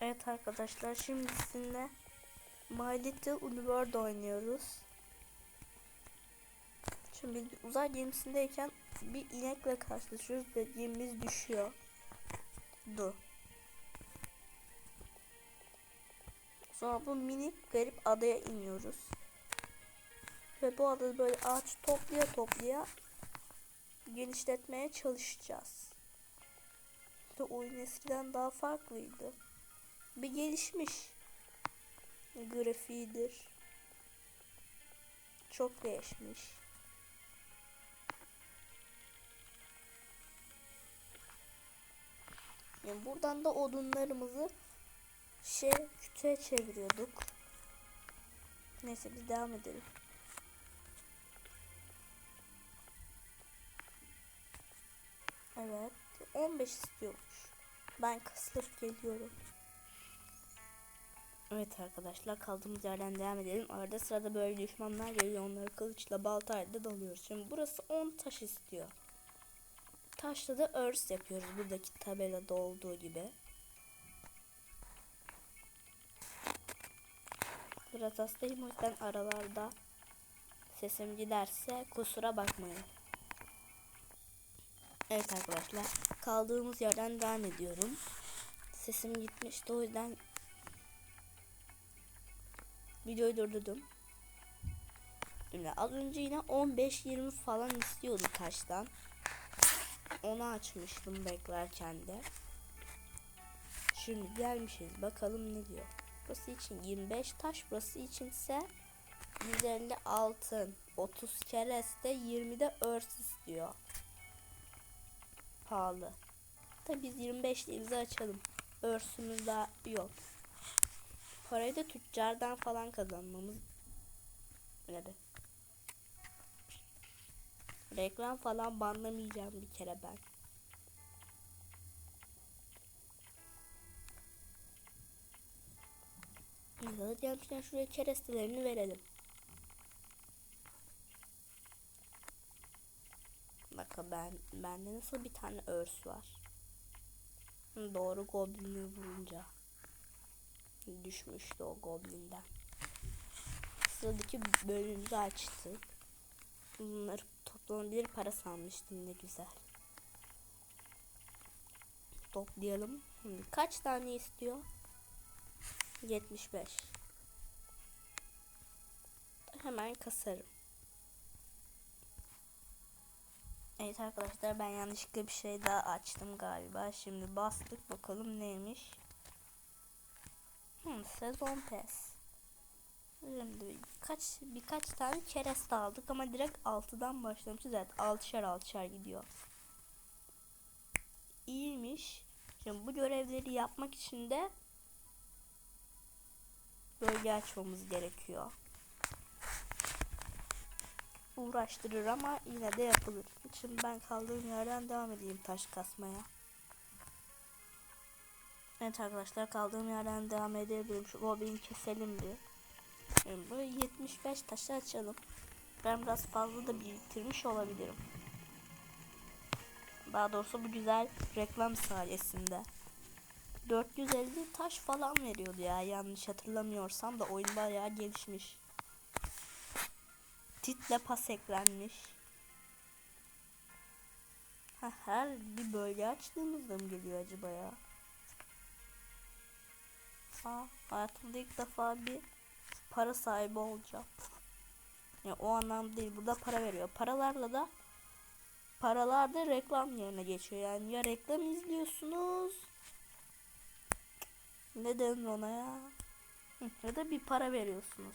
Evet arkadaşlar şimdi sizinle My Little Universe oynuyoruz. Şimdi biz uzay gemisindeyken bir inekle karşılaşıyoruz ve gemimiz düşüyor. Du. Sonra bu minik garip adaya iniyoruz. Ve bu adada böyle ağaç toplaya toplaya genişletmeye çalışacağız. Ve oyun eskiden daha farklıydı. Bir gelişmiş. Grafiğidir. Çok değişmiş. Yani buradan da odunlarımızı şey kütüğe çeviriyorduk. Neyse biz devam edelim. Evet. 15 istiyormuş. Ben kısılıp geliyorum. Evet arkadaşlar kaldığımız yerden devam edelim. Arada sırada böyle düşmanlar geliyor. Onları kılıçla baltayla dalıyoruz. Şimdi burası 10 taş istiyor. Taşla da örs yapıyoruz. Buradaki tabelada olduğu gibi. Biraz hastayım o yüzden aralarda sesim giderse kusura bakmayın. Evet arkadaşlar kaldığımız yerden devam ediyorum. Sesim gitmişti o yüzden videoyu durdurdum. Şimdi az önce yine 15-20 falan istiyordu taştan. Onu açmıştım beklerken de. Şimdi gelmişiz bakalım ne diyor. Burası için 25 taş burası içinse 150 altın 30 kereste 20 de örs istiyor. Pahalı. Tabi biz 25 değiliz açalım. Örsümüz daha yok. Parayı da tüccardan falan kazanmamız nerede? Reklam falan banlamayacağım bir kere ben. Hazır gelmişken şuraya kerestelerini verelim. Bakın ben bende nasıl bir tane örs var. Doğru goblini vurunca düşmüştü o goblinden. Sıradaki bölümümüzü açtık. Bunları toplanabilir para sanmıştım ne güzel. Toplayalım. Kaç tane istiyor? 75. Hemen kasarım. Evet arkadaşlar ben yanlışlıkla bir şey daha açtım galiba. Şimdi bastık bakalım neymiş. Hmm, sezon pes. Şimdi birkaç birkaç tane kereste aldık ama direkt 6'dan başlamışız. Evet 6'şar 6'şar gidiyor. İyiymiş. Şimdi bu görevleri yapmak için de bölge açmamız gerekiyor. Uğraştırır ama yine de yapılır. Şimdi ben kaldığım yerden devam edeyim taş kasmaya. Evet arkadaşlar kaldığım yerden devam edebilirim. Şu goblini keselim bir. Böyle 75 taşı açalım. Ben biraz fazla da biriktirmiş olabilirim. Daha doğrusu bu güzel reklam sayesinde. 450 taş falan veriyordu ya yanlış hatırlamıyorsam da oyun bayağı gelişmiş. Title pas eklenmiş. Ha, her bir bölge açtığımızda mı geliyor acaba ya? Aa, hayatımda ilk defa bir para sahibi olacağım. Ya o anlamda değil. Burada para veriyor. Paralarla da paralar da reklam yerine geçiyor. Yani ya reklam izliyorsunuz ne denir ona ya? Ya da bir para veriyorsunuz.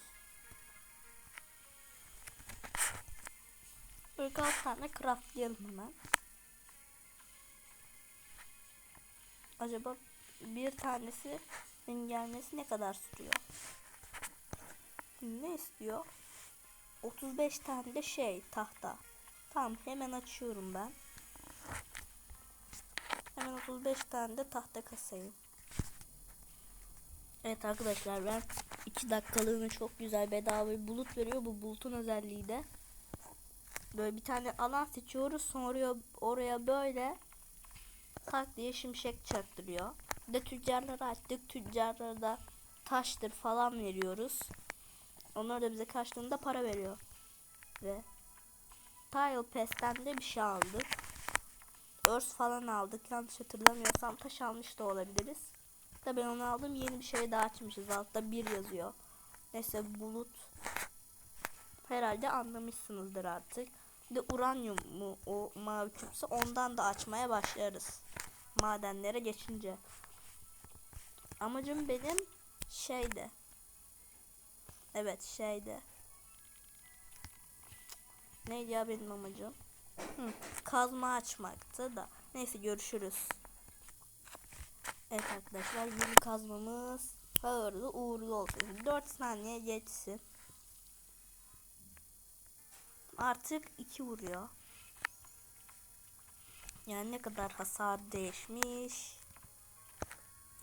46 tane craftlayalım hemen. Acaba bir tanesi gelmesi ne kadar sürüyor? Ne istiyor? 35 tane de şey tahta. Tamam hemen açıyorum ben. Hemen 35 tane de tahta kasayım. Evet arkadaşlar ben 2 dakikalığına çok güzel bedava bulut veriyor. Bu bulutun özelliği de böyle bir tane alan seçiyoruz. Sonra oraya böyle tak diye şimşek çaktırıyor. De tüccarları açtık. Tüccarlara da taştır falan veriyoruz. Onlar da bize karşılığında para veriyor. Ve Tile Pass'ten de bir şey aldık. Örs falan aldık. Yanlış hatırlamıyorsam taş almış da olabiliriz. Da ben onu aldım. Yeni bir şey daha açmışız. Altta bir yazıyor. Neyse bulut. Herhalde anlamışsınızdır artık. Bir de uranyum mu o mavi küpse ondan da açmaya başlarız. Madenlere geçince. Amacım benim şeyde. Evet şeyde. Neydi ya benim amacım? Hı, kazma açmaktı da. Neyse görüşürüz. Evet arkadaşlar yeni kazmamız hayırlı uğurlu olsun. 4 saniye geçsin. Artık 2 vuruyor. Yani ne kadar hasar değişmiş.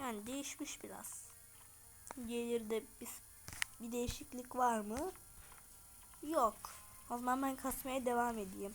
Yani değişmiş biraz. Gelirde bir, bir değişiklik var mı? Yok. O zaman ben kasmaya devam edeyim.